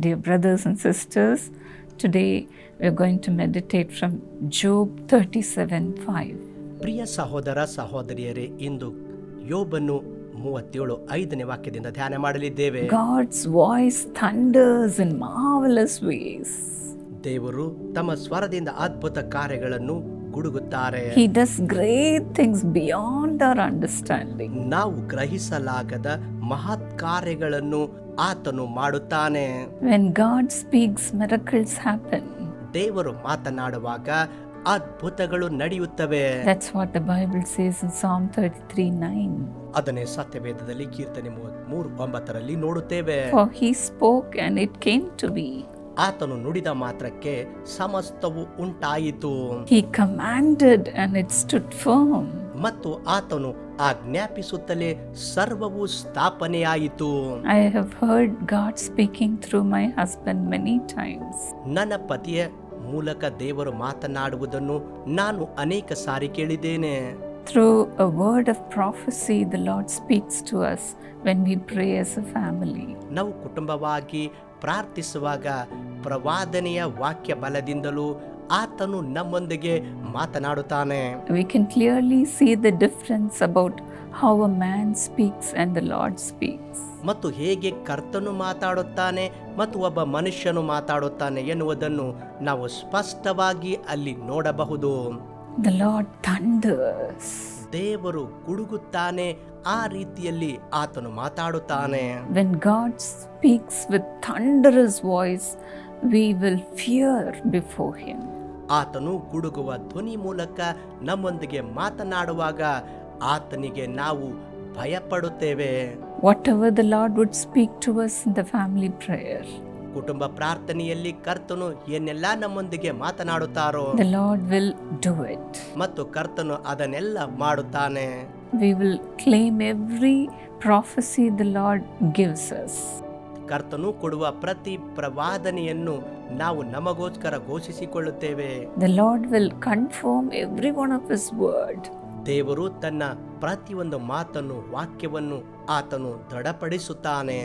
Dear brothers and sisters, today we are going to meditate from Job 37 5. ಪ್ರಿಯ ಸಹೋದರ ಸಹೋದರಿಯರೇ ಇಂದು ಯೋಬನು ಮೂವತ್ತೇಳು ಐದನೇ ವಾಕ್ಯದಿಂದ ಧ್ಯಾನ ಮಾಡಲಿದ್ದೇವೆ God's voice thunders in marvelous ways. ದೇವರು ತಮ್ಮ ಸ್ವರದಿಂದ ಅದ್ಭುತ ಕಾರ್ಯಗಳನ್ನು ಗುಡುಗುತ್ತಾರೆ He does great things beyond our understanding. ನಾವು ಗ್ರಹಿಸಲಾಗದ ಮಹತ್ ಕಾರ್ಯಗಳನ್ನು ಆತನು ಮಾಡುತ್ತಾನೆ when God speaks miracles happen. ದೇವರು ಮಾತನಾಡುವಾಗ ಅದ್ಭುತಗಳು ನಡೆಯುತ್ತವೆ That's what the Bible says in Psalm 33 9. ಅದನ್ನೇ ಸತ್ಯವೇದದಲ್ಲಿ ಕೀರ್ತನೆ ಮೂರು ಒಂಬತ್ತರಲ್ಲಿ ನೋಡುತ್ತೇವೆ he spoke and it came to be. ಆತನು ನುಡಿದ ಮಾತ್ರಕ್ಕೆ ಸಮಸ್ತವು ಉಂಟಾಯಿತು he commanded and it stood firm. ಮತ್ತು ಆತನು ಆಜ್ಞಾಪಿಸುತ್ತಲೇ ಸರ್ವವು ಸ್ಥಾಪನೆಯಾಯಿತು. I have heard God speaking through my husband many times ನನ್ನ ಪತಿಯ ಮೂಲಕ ದೇವರು ಮಾತನಾಡುವುದನ್ನು ನಾನು ಅನೇಕ ಸಾರಿ ಕೇಳಿದ್ದೇನೆ. Through a word of prophecy the Lord speaks to us when we pray as a family ನಾವು ಕುಟುಂಬವಾಗಿ ಪ್ರಾರ್ಥಿಸುವಾಗ ಪ್ರವಾದನೆಯ ವಾಕ್ಯ ಬಲದಿಂದಲೂ ಆತನು ನಮ್ಮೊಂದಿಗೆ ಮಾತನಾಡುತ್ತಾನೆ We can clearly see the difference about how a man speaks and the Lord speaks. ಮತ್ತು ಹೇಗೆ ಕರ್ತನು ಮಾತಾಡುತ್ತಾನೆ ಮತ್ತು ಒಬ್ಬ ಮನುಷ್ಯನು ಮಾತಾಡುತ್ತಾನೆ ಎನ್ನುವುದನ್ನು ನಾವು ಸ್ಪಷ್ಟವಾಗಿ ಅಲ್ಲಿ ನೋಡಬಹುದು The Lord thunders. ದೇವರು ಗುಡುಗುತ್ತಾನೆ ಆ ರೀತಿಯಲ್ಲಿ ಆತನು ಮಾತಾಡುತ್ತಾನೆ When God speaks with thunderous voice, we will fear before Him. ಆತನು ಗುಡುಗುವ ಧ್ವನಿ ಮೂಲಕ ನಮ್ಮೊಂದಿಗೆ ಮಾತನಾಡುವಾಗ ಆತನಿಗೆ ನಾವು ಭಯಪಡುತ್ತೇವೆ. Whatever the Lord would speak to us the family prayer ಕುಟುಂಬ ಪ್ರಾರ್ಥನೆಯಲ್ಲಿ ಕರ್ತನು ಏನೆಲ್ಲ ನಮ್ಮೊಂದಿಗೆ ಮಾತನಾಡುತ್ತಾರೋ the Lord will do it ಮತ್ತು ಕರ್ತನು ಅದನ್ನೆಲ್ಲ ಮಾಡುತ್ತಾನೆ. We will claim every prophecy the Lord gives ಕರ್ತನು ಕೊಡುವ ಪ್ರತಿ ಪ್ರವಾದನೆಯನ್ನು ನಾವು ನಮಗೋಸ್ಕರ ಘೋಷಿಸಿಕೊಳ್ಳುತ್ತೇವೆ The Lord will confirm every one of His word. ದೇವರು ತನ್ನ ಪ್ರತಿಯೊಂದು ಮಾತನ್ನು ವಾಕ್ಯವನ್ನು ಆತನು ದೃಢಪಡಿಸುತ್ತಾನೆ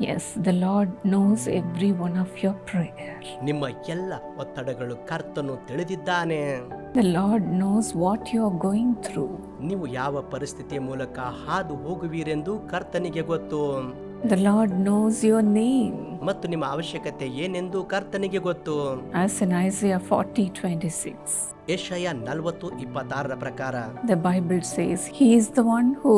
Yes, the Lord knows every one of your prayer. ನಿಮ್ಮ ಎಲ್ಲ ಒತ್ತಡಗಳು ಕರ್ತನು ತಿಳಿದಿದ್ದಾನೆ The Lord knows what you are going through. ನೀವು ಯಾವ ಪರಿಸ್ಥಿತಿಯ ಮೂಲಕ ಹಾದು ಹೋಗುವಿರೆಂದು ಕರ್ತನಿಗೆ ಗೊತ್ತು The Lord knows your name. ಮತ್ತು ನಿಮ್ಮ ಅವಶ್ಯಕತೆ ಏನೆಂದು ಕರ್ತನಿಗೆ ಗೊತ್ತು As in Isaiah 40 26, ಯಶಯ ನಲವತ್ತು ಇಪ್ಪತ್ತಾರರ ಪ್ರಕಾರ the Bible says, He is the one who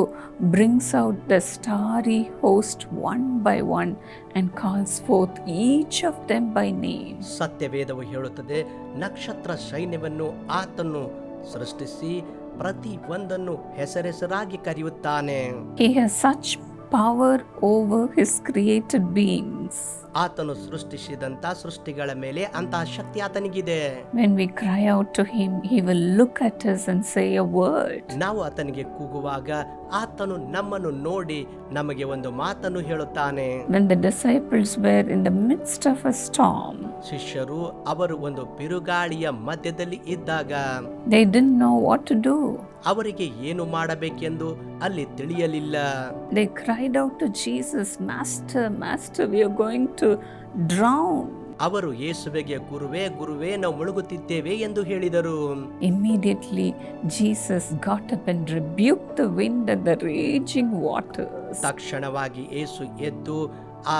brings out the starry host one by one and calls forth each of them by name. ಸತ್ಯವೇದವು ಹೇಳುತ್ತದೆ ನಕ್ಷತ್ರ ಸೈನ್ಯವನ್ನು ಆತನು ಸೃಷ್ಟಿಸಿ ಪ್ರತಿ ಒಂದನ್ನು ಹೆಸರೆಸರಾಗಿ ಕರೆಯುತ್ತಾನೆ He has such power over His created beings. ಆತನು ಸೃಷ್ಟಿಸಿದಂತ ಸೃಷ್ಟಿಗಳ ಮೇಲೆ ಅಂತ ಶಕ್ತಿ ಆತನಿಗಿದೆ When we cry out to Him, He will look at us and say a word. ನಾವು ಆತನಿಗೆ ಕೂಗುವಾಗ ಆತನು ನಮ್ಮನ್ನು ನೋಡಿ ನಮಗೆ ಒಂದು ಮಾತನ್ನು ಹೇಳುತ್ತಾನೆ When the disciples were in the midst of a storm, ಶಿಷ್ಯರು ಅವರು ಒಂದು ಬಿರುಗಾಳಿಯ ಮಧ್ಯದಲ್ಲಿ ಇದ್ದಾಗ they didn't know what to do. ಅವರಿಗೆ ಏನು ಮಾಡಬೇಕೆಂದು ಅಲ್ಲಿ ತಿಳಿಯಲಿಲ್ಲ They cried out to Jesus, Master, Master, we are going to drown ಅವರು ಯೇಸುವೆಗೆ ಗುರುವೇ ಗುರುವೇ ನಾವು ಮುಳುಗುತ್ತಿದ್ದೇವೆ ಎಂದು ಹೇಳಿದರು. Immediately Jesus got up and rebuke the wind the raging water ತಕ್ಷಣವಾಗಿ ಯೇಸು ಎದ್ದು ಆ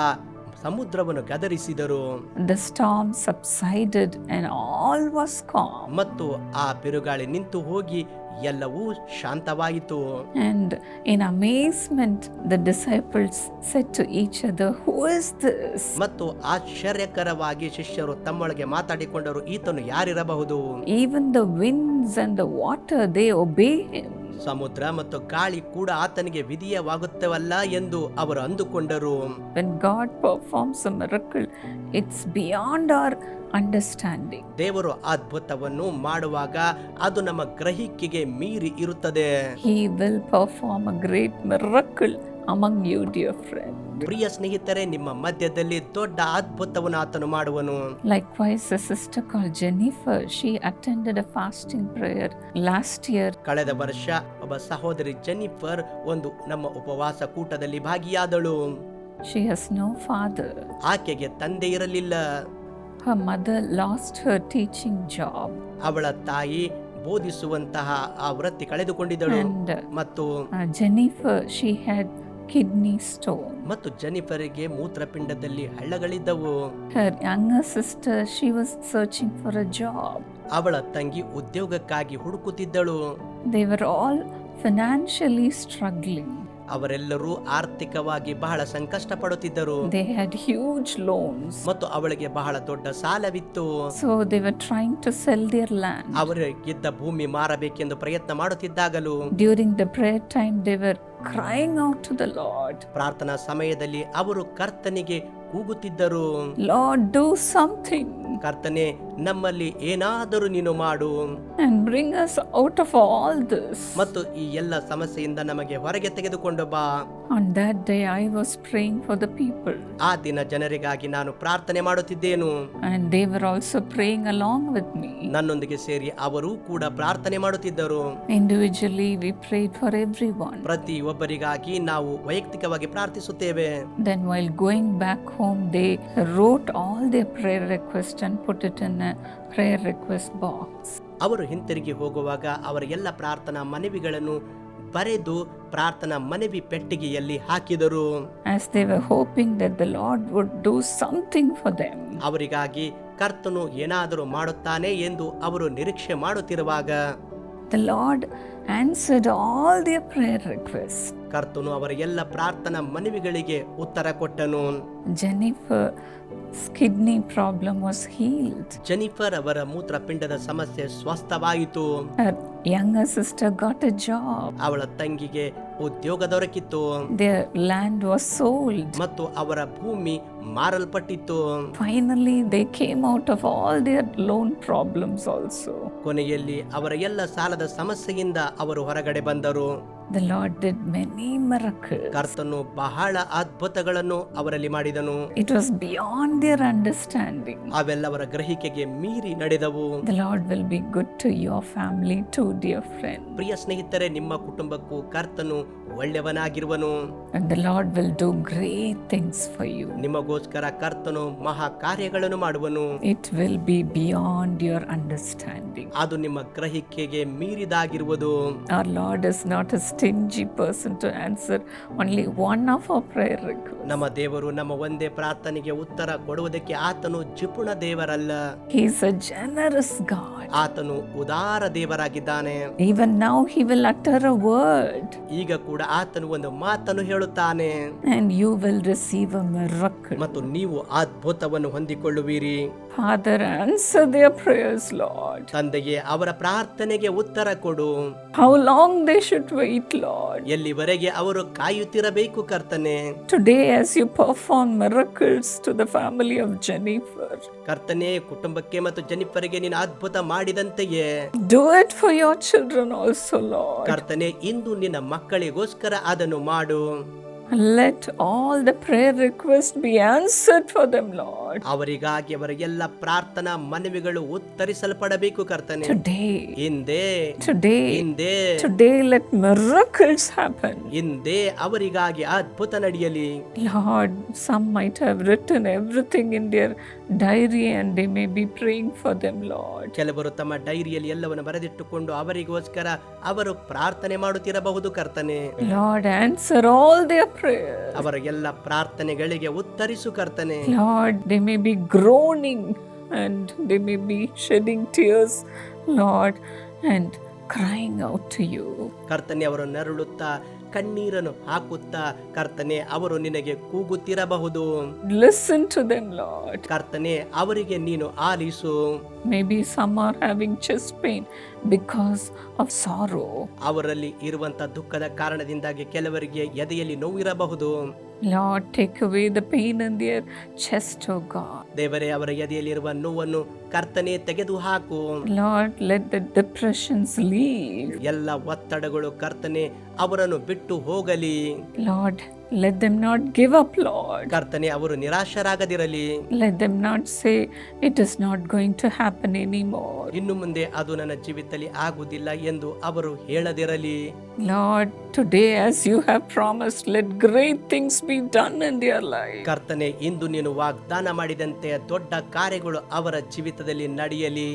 ಸಮುದ್ರವನ್ನು ಗದರಿಸಿದರು. The storm subsided and all was calm ಮತ್ತು ಆ ಬಿರುಗಾಳಿ ನಿಂತು ಹೋಗಿ ಎಲ್ಲವೂ ಶಾಂತವಾಯಿತು. And in amazement the disciples said to each other who is this ಮತ್ತು ಆಶ್ಚರ್ಯಕರವಾಗಿ ಶಿಷ್ಯರು ತಮ್ಮೊಳಗೆ ಮಾತಾಡಿಕೊಂಡರು ಈತನು ಯಾರಿರಬಹುದು? Even the winds and the water they obey him ಸಮುದ್ರ ಮತ್ತು ಗಾಳಿ ಕೂಡ ಆತನಿಗೆ ವಿಧಿಯವಾಗುತ್ತವಲ್ಲ ಎಂದು ಅವರು ಅಂದುಕೊಂಡರು When God performs a miracle, it's beyond our understanding. ದೇವರು ಅದ್ಭುತವನ್ನು ಮಾಡುವಾಗ ಅದು ನಮ್ಮ ಗ್ರಹಿಕೆಗೆ ಮೀರಿ ಇರುತ್ತದೆ He will perform a great miracle among you, dear friend. ಪ್ರಿಯ ಸ್ನೇಹಿತರೆ ನಿಮ್ಮ ಮಧ್ಯದಲ್ಲಿ ದೊಡ್ಡ ಅದ್ಭುತವನ್ನು ಆತನು ಮಾಡುವನು Likewise, a sister called Jennifer, she attended a fasting prayer last year. ಕಳೆದ ವರ್ಷ ಒಬ್ಬ ಸಹೋದರಿ ಜೆನಿಫರ್ ಒಂದು ನಮ್ಮ ಉಪವಾಸ ಕೂಟದಲ್ಲಿ ಭಾಗಿಯಾದಳು She has no father. ಆಕೆಗೆ ತಂದೆ ಇರಲಿಲ್ಲ Her mother lost her teaching job. ಅವಳ ತಾಯಿ ಬೋಧಿಸುವಂತಹ ಆ ವೃತ್ತಿ ಕಳೆದುಕೊಂಡಿದ್ದಳು And uh, ಮತ್ತು uh, Jennifer, she had kidney stone ಮತ್ತು ಜನಿಫರ್ಗೆ ಮೂತ್ರಪಿಂಡದಲ್ಲಿ ಹಳ್ಳಗಳಿದ್ದವು. Her sister she was searching for job ಅವಳ ತಂಗಿ ಉದ್ಯೋಗಕ್ಕಾಗಿ ಹುಡುಕುತ್ತಿದ್ದಳು. They were all financially struggling ಅವರೆಲ್ಲರೂ ಆರ್ಥಿಕವಾಗಿ ಬಹಳ ಸಂಕಷ್ಟಪಡುತ್ತಿದ್ದರು. ಪಡುತ್ತಿದ್ದರು ಹ್ಯೂಜ್ ಲೋನ್ಸ್ ಮತ್ತು ಅವಳಿಗೆ ಬಹಳ ದೊಡ್ಡ ಸಾಲವಿತ್ತು. ಸೊ ದೇ ಟು ಸೆಲ್ ಗೆದ್ದ ಭೂಮಿ ಮಾರಬೇಕೆಂದು ಪ್ರಯತ್ನ ಮಾಡುತ್ತಿದ್ದಾಗಲೂ during the prayer time they were crying out to the Lord ಪ್ರಾರ್ಥನಾ ಸಮಯದಲ್ಲಿ ಅವರು ಕರ್ತನಿಗೆ ಕೂಗುತ್ತಿದ್ದರು. ಲಾರ್ಡ್ ಡೂ ಸಮಥಿಂಗ್ ಕರ್ತನೆ ನಮ್ಮಲ್ಲಿ ಏನಾದರೂ ನೀನು ಮಾಡು. And bring us out of all this ಮತ್ತು ಈ ಎಲ್ಲ ಸಮಸ್ಯೆಯಿಂದ ನಮಗೆ ಹೊರಗೆ ತೆಗೆದುಕೊಂಡು ಬಾ. On that day I was praying for the people ಆ ದಿನ ಜನರಿಗಾಗಿ ನಾನು ಪ್ರಾರ್ಥನೆ ಮಾಡುತ್ತಿದ್ದೇನು. And they were also praying along with me ನನ್ನೊಂದಿಗೆ ಸೇರಿ ಅವರು ಕೂಡ ಪ್ರಾರ್ಥನೆ ಮಾಡುತ್ತಿದ್ದರು. Individually we pray for everyone ಪ್ರತಿ ಒಬ್ಬರಿಗಾಗಿ ನಾವು ವೈಯಕ್ತಿಕವಾಗಿ ಪ್ರಾರ್ಥಿಸುತ್ತೇವೆ. Then while going back whom they wrote all their prayer requests and put it in a prayer request box. ಅವರು ಹಿಂತಿರುಗಿ ಹೋಗುವಾಗ ಅವರ ಎಲ್ಲ ಪ್ರಾರ್ಥನಾ ಮನವಿಗಳನ್ನು ಬರೆದು ಪ್ರಾರ್ಥನಾ ಮನವಿ ಪೆಟ್ಟಿಗೆಯಲ್ಲಿ ಹಾಕಿದರು. As they were hoping that the Lord would do something for them ಅವರಿಗಾಗಿ ಕರ್ತನು ಏನಾದರೂ ಮಾಡುತ್ತಾನೆ ಎಂದು ಅವರು ನಿರೀಕ್ಷೆ ಮಾಡುತ್ತಿರುವಾಗ the Lord answered all their prayer request ಕರ್ತನು ಅವರ ಎಲ್ಲ ಪ್ರಾರ್ಥನಾ ಮನವಿಗಳಿಗೆ ಉತ್ತರ ಕೊಟ್ಟನು. Jennifer's kidney problem was healed Jennifer ಅವರ ಮೂತ್ರಪಿಂಡದ ಸಮಸ್ಯೆ ಸ್ವಸ್ಥವಾಯಿತು young sister got a job ಅವಳ ತಂಗಿಗೆ ಉದ್ಯೋಗ ದೊರಕಿತ್ತು. ಲ್ಯಾಂಡ್ ವಾಸ್ ಸೋಲ್ಡ್ ಮತ್ತು ಅವರ ಭೂಮಿ ಮಾರಲ್ಪಟ್ಟಿತ್ತು. Finally they came out of all their loan problems also ಕೊನೆಯಲ್ಲಿ ಅವರ ಎಲ್ಲ ಸಾಲದ ಸಮಸ್ಯೆಯಿಂದ ಅವರು ಹೊರಗಡೆ ಬಂದರು. The Lord did many miracle ಕರ್ತನು ಬಹಳ ಅದ್ಭುತಗಳನ್ನು ಅವರಲ್ಲಿ ಮಾಡಿದನು. It was beyond beyond their understanding ಅವೆಲ್ಲವರ ಗ್ರಹಿಕೆಗೆ ಮೀರಿ ನಡೆದವು. The Lord will be good to your family to dear friend ಪ್ರಿಯ ಸ್ನೇಹಿತರೆ ನಿಮ್ಮ ಕುಟುಂಬಕ್ಕೂ ಕರ್ತನು ಒಳ್ಳೆಯವನಾಗಿರುವನು. The Lord will do great things for you ನಿಮಗೋಸ್ಕರ ಕರ್ತನು ಮಹಾ ಕಾರ್ಯಗಳನ್ನು ಮಾಡುವನು. It will be beyond your understanding ಅದು ನಿಮ್ಮ ಗ್ರಹಿಕೆಗೆ ಮೀರಿದಾಗಿರುವುದು. Our Lord is not a stingy person to answer only one of our prayer ನಮ್ಮ ದೇವರು ನಮ್ಮ ಒಂದೇ ಪ್ರಾರ್ಥನೆಗೆ ಉತ್ತರ ಕೊಡುವುದಕ್ಕೆ ಆತನು ಜಿಪುಣ ದೇವರಲ್ಲ He is a generous God. ಆತನು ಉದಾರ ದೇವರಾಗಿದ್ದಾನೆ Even now, He will utter a word ಈಗ ಕೂಡ ಆತನು ಒಂದು ಮಾತನ್ನು ಹೇಳುತ್ತಾನೆ and you will receive a miracle. ಮತ್ತು ನೀವು ಅದ್ಭುತವನ್ನು ಹೊಂದಿಕೊಳ್ಳುವಿರಿ Father, answer their prayers, Lord. ತಂದೆಗೆ ಅವರ ಪ್ರಾರ್ಥನೆಗೆ ಉತ್ತರ ಕೊಡು How long they should wait, Lord. ಎಲ್ಲಿವರೆಗೆ ಅವರು ಕಾಯುತ್ತಿರಬೇಕು ಕರ್ತನೆ Today, as you perform miracles to the family of Jennifer, ಕರ್ತನೆ ಕುಟುಂಬಕ್ಕೆ ಮತ್ತು ಜನಿಫರಿಗೆ ನೀನು ಅದ್ಭುತ ಮಾಡಿದಂತೆಯೇ. Do it for your children also, Lord. ಕರ್ತನೆ ಇಂದು ನಿನ್ನ ಮಕ್ಕಳಿಗೋಸ್ಕರ ಅದನ್ನು ಮಾಡು. Let all the prayer request be answered for them Lord ಅವರಿಗಾಗಿ ಅವರ ಎಲ್ಲ ಪ್ರಾರ್ಥನಾ ಮನವಿಗಳು ಉತ್ತರಿಸಲ್ಪಡಬೇಕು ಕರ್ತನೆ. Today in the today in the today let miracles happen in the ಅವರಿಗಾಗಿ ಅದ್ಭುತ ನಡೆಯಲಿ. Lord some might have written everything in their diary and they may be praying for them Lord ಕೆಲವರು ತಮ್ಮ ಡೈರಿಯಲ್ಲಿ ಎಲ್ಲವನ್ನು ಬರೆದಿಟ್ಟುಕೊಂಡು ಅವರಿಗೋಸ್ಕರ ಅವರು ಪ್ರಾರ್ಥನೆ ಮಾಡುತ್ತಿರಬಹುದು ಕರ್ತನೆ. Lord answer all their prayers. ಅವರ ಎಲ್ಲ ಪ್ರಾರ್ಥನೆಗಳಿಗೆ ಉತ್ತರಿಸು ಕರ್ತನೆ Lord, they may be groaning and they may be shedding tears, Lord, and crying out to you. ಕರ್ತನೆ ಅವರು ನರಳುತ್ತಾ ಕಣ್ಣೀರನ್ನು ಹಾಕುತ್ತಾ ಕರ್ತನೆ ಅವರು ನಿನಗೆ ಕೂಗುತ್ತಿರಬಹುದು Listen to them, Lord. ಕರ್ತನೆ ಅವರಿಗೆ ನೀನು ಆಲಿಸು Maybe some are having chest pain because of sorrow. ಅವರಲ್ಲಿ ಇರುವಂತ ದುಃಖದ ಕಾರಣದಿಂದಾಗಿ ಕೆಲವರಿಗೆ ಎದೆಯಲ್ಲಿ ನೋವಿರಬಹುದು Lord, take away the pain in their chest, O God. ದೇವರೇ ಅವರ ಎದೆಯಲ್ಲಿರುವ ನೋವನ್ನು ಕರ್ತನೆ ತೆಗೆದು ಹಾಕು Lord, let the depressions leave. ಎಲ್ಲ ಒತ್ತಡಗಳು ಕರ್ತನೆ ಅವರನ್ನು ಬಿಟ್ಟು ಹೋಗಲಿ Lord, Let them not give up, Lord. ಕರ್ತನೆ ಅವರು ನಿರಾಶರಾಗದಿರಲಿ Let them not say, It is not going to happen anymore. ಇನ್ನು ಮುಂದೆ ಅದು ನನ್ನ ಜೀವಿತದಲ್ಲಿ ಆಗುವುದಿಲ್ಲ ಎಂದು ಅವರು ಹೇಳದಿರಲಿ Lord, today, as you have promised, let great things be done in their life. ಕರ್ತನೆ ಇಂದು ನೀನು ವಾಗ್ದಾನ ಮಾಡಿದಂತೆ ದೊಡ್ಡ ಕಾರ್ಯಗಳು ಅವರ ಜೀವಿತದಲ್ಲಿ ನಡೆಯಲಿ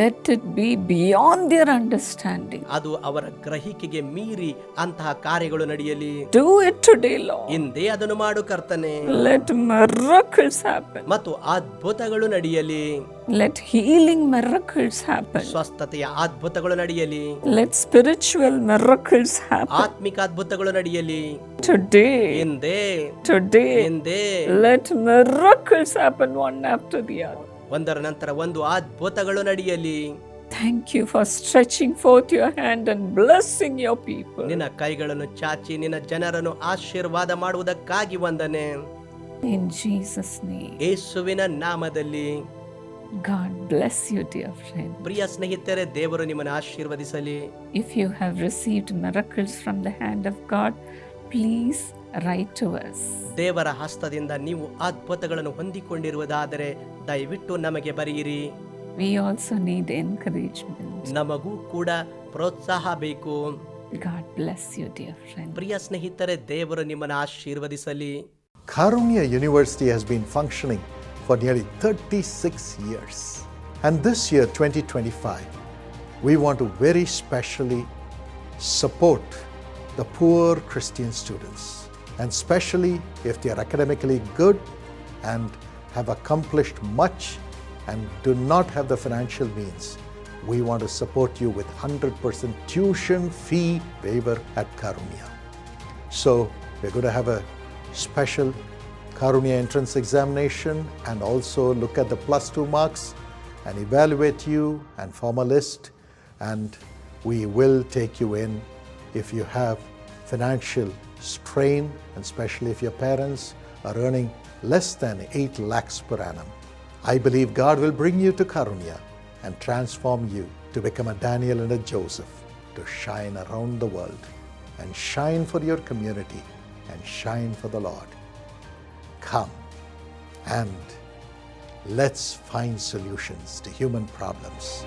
Let it be beyond their understanding. ಅದು ಅವರ ಗ್ರಹಿಕೆಗೆ ಮೀರಿ ಅಂತಹ ಕಾರ್ಯಗಳು ನಡೆಯಲಿ Do it today, Lord. ಹಿಂದೆ ಅದನ್ನು ಮಾಡು ಕರ್ತನೆ Let miracles happen. ಮತ್ತು ಅದ್ಭುತಗಳು ನಡೆಯಲಿ Let healing miracles happen. ಸ್ವಸ್ಥತೆಯ ಅದ್ಭುತಗಳು ನಡೆಯಲಿ Let spiritual miracles happen. ಆತ್ಮಿಕ ಅದ್ಭುತಗಳು ನಡೆಯಲಿ Today, ಹಿಂದೆ today, ಹಿಂದೆ let miracles happen one after the other. ಒಂದರ ನಂತರ ಒಂದು ಅದ್ಭುತಗಳು ನಡೆಯಲಿ Thank you for stretching forth your hand and blessing your people. ನಿನ್ನ ಕೈಗಳನ್ನು ಚಾಚಿ ನಿನ್ನ ಜನರನ್ನು ಆಶೀರ್ವಾದ ಮಾಡುವುದಕ್ಕಾಗಿ ವಂದನೆ In Jesus' name, ಯೇಸುವಿನ ನಾಮದಲ್ಲಿ God bless you, dear friend. ಪ್ರಿಯ ಸ್ನೇಹಿತರೆ ದೇವರು ನಿಮ್ಮನ್ನು ಆಶೀರ್ವದಿಸಲಿ If you have received miracles from the hand of God, please write to us. ದೇವರ ಹಸ್ತದಿಂದ ನೀವು ಅದ್ಭುತಗಳನ್ನು ಹೊಂದಿಕೊಂಡಿರುವುದಾದರೆ ದಯವಿಟ್ಟು ನಮಗೆ ಬರೆಯಿರಿ We also need encouragement. ನಮಗೂ ಕೂಡ ಪ್ರೋತ್ಸಾಹ ಬೇಕು God bless you, dear friend. ಪ್ರಿಯ ಸ್ನೇಹಿತರೆ ದೇವರು ನಿಮ್ಮನ್ನು ಆಶೀರ್ವದಿಸಲಿ Karunya University has been functioning for nearly 36 years. And this year, 2025, we want to very specially support the poor Christian students. And especially if they are academically good and have accomplished much and do not have the financial means, we want to support you with 100% tuition fee waiver at Karunya. So we're going to have a special Karunya entrance examination and also look at the plus two marks and evaluate you and form a list. And we will take you in if you have financial strain, and especially if your parents are earning less than 8 lakhs per annum. I believe God will bring you to Karunya and transform you to become a Daniel and a Joseph to shine around the world and shine for your community and shine for the Lord. Come and let's find solutions to human problems.